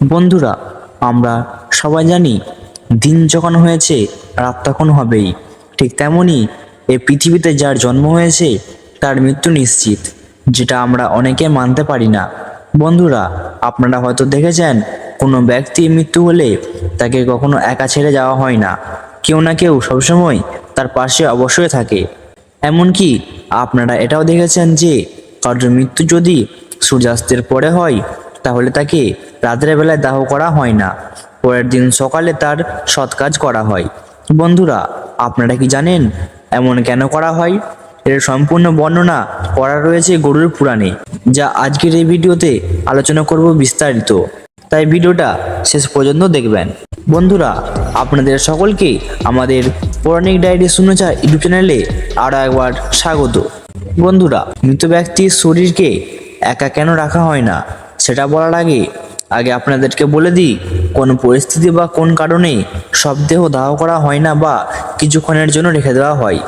বন্ধুরা, আমরা সবাই জানি দিন যখন হয়েছে, রাত তখন হবেই। ঠিক তেমনই এই পৃথিবীতে যার জন্ম হয়েছে, তার মৃত্যু নিশ্চিত, যেটা আমরা অনেকে মানতে পারি না। বন্ধুরা, আপনারা হয়তো দেখেছেন, কোনো ব্যক্তির মৃত্যু হলে তাকে কখনো একা ছেড়ে যাওয়া হয় না। কেউ না কেউ সবসময় তার পাশে অবশ্যই থাকে। এমনকি আপনারা এটাও দেখেছেন যে, কারোর মৃত্যু যদি সূর্যাস্তের পরে হয়, তাহলে তাকে রাতের বেলায় দাহ করা হয় না। পরের দিন সকালে তার সৎ কাজ করা হয়। বন্ধুরা, আপনারা কি জানেন এমন কেন করা হয়? এর সম্পূর্ণ বর্ণনা করা রয়েছে গরুর পুরাণে, যা আজকের এই ভিডিওতে আলোচনা করব বিস্তারিত। তাই ভিডিওটা শেষ পর্যন্ত দেখবেন। বন্ধুরা, আপনাদের সকলকে আমাদের পৌরাণিক ডায়েরি শুনেছা ইউটিউব চ্যানেলে আরও একবার স্বাগত। বন্ধুরা, মৃত ব্যক্তির শরীরকে একা কেন রাখা হয় না? সেটা বলার আগে আগে আপনাদেরকে বলে দিই, কোন পরিস্থিতি বা কোন কারণে সব দেহ করা হয় না বা কিছুক্ষণের জন্য রেখে দেওয়া হয়।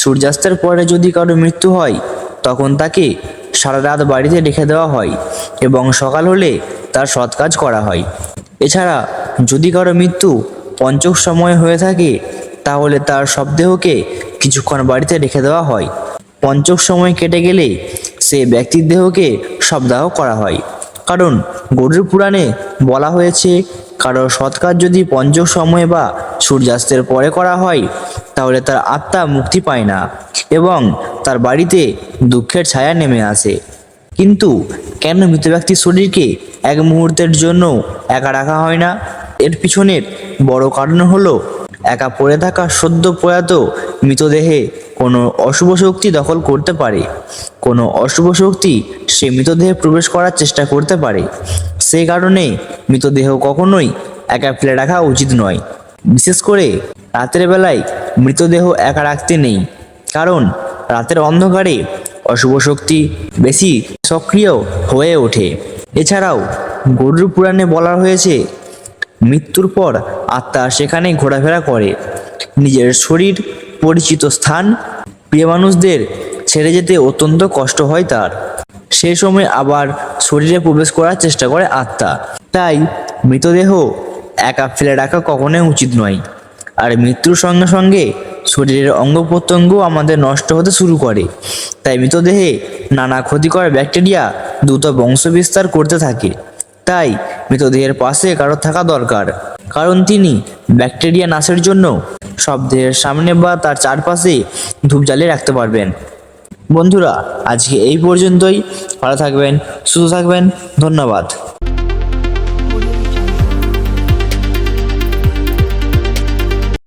সূর্যাস্তের পরে যদি কারও মৃত্যু হয়, তখন তাকে সারা রাত বাড়িতে রেখে দেওয়া হয় এবং সকাল হলে তার সৎ কাজ করা হয়। এছাড়া যদি কারও মৃত্যু পঞ্চক সময় হয়ে থাকে, তাহলে তার সব দেহকে কিছুক্ষণ বাড়িতে রেখে দেওয়া হয়। পঞ্চক সময় কেটে গেলে সে ব্যক্তির দেহকে শবদাহ করা হয়। কারণ গরুর পুরাণে বলা হয়েছে, কারও সৎকার যদি পঞ্চক সময়ে বা সূর্যাস্তের পরে করা হয়, তাহলে তার আত্মা মুক্তি পায় না এবং তার বাড়িতে দুঃখের ছায়া নেমে আসে। কিন্তু কেন মৃত ব্যক্তির শরীরকে এক মুহূর্তের জন্য একা রাখা হয় না? এর পিছনের বড় কারণ হলো, একা পড়ে থাকা সদ্য প্রয়াত মৃতদেহে কোনো অশুভ শক্তি দখল করতে পারে। কোনো অশুভ শক্তি সে মৃতদেহে প্রবেশ করার চেষ্টা করতে পারে। সেই কারণে মৃতদেহ কখনোই একা ফেলে রাখা উচিত নয়। বিশেষ করে রাতের বেলায় মৃতদেহ একা রাখতে নেই। কারণ রাতের অন্ধকারে অশুভ শক্তি বেশি সক্রিয় হয়ে ওঠে। এছাড়াও গরুর পুরাণে বলা হয়েছে, মৃত্যুর পর আত্মা সেখানে ঘোরাফেরা করে। নিজের শরীর পরিচিত স্থান প্রিয় মানুষদের ছেড়ে যেতে অত্যন্ত কষ্ট হয় তার। সেই সময় আবার শরীরে প্রবেশ করার চেষ্টা করে আত্মা। তাই মৃতদেহ একা ফেলে রাখা কখনোই উচিত নয়। আর মৃত্যুর সঙ্গে সঙ্গে শরীরের অঙ্গ প্রত্যঙ্গ আমাদের নষ্ট হতে শুরু করে। তাই মৃতদেহে নানা ক্ষতিকর ব্যাকটেরিয়া দ্রুত বংশবিস্তার করতে থাকে। তাই মৃতদেহের পাশে কারও থাকা দরকার। কারণ তিনি ব্যাকটেরিয়া নাশের জন্য সব দেহের সামনে বা তার চারপাশেই ধূপ জ্বালিয়ে রাখতে পারবেন। বন্ধুরা, আজকে এই পর্যন্তই। ভালো থাকবেন, সুস্থ থাকবেন। ধন্যবাদ।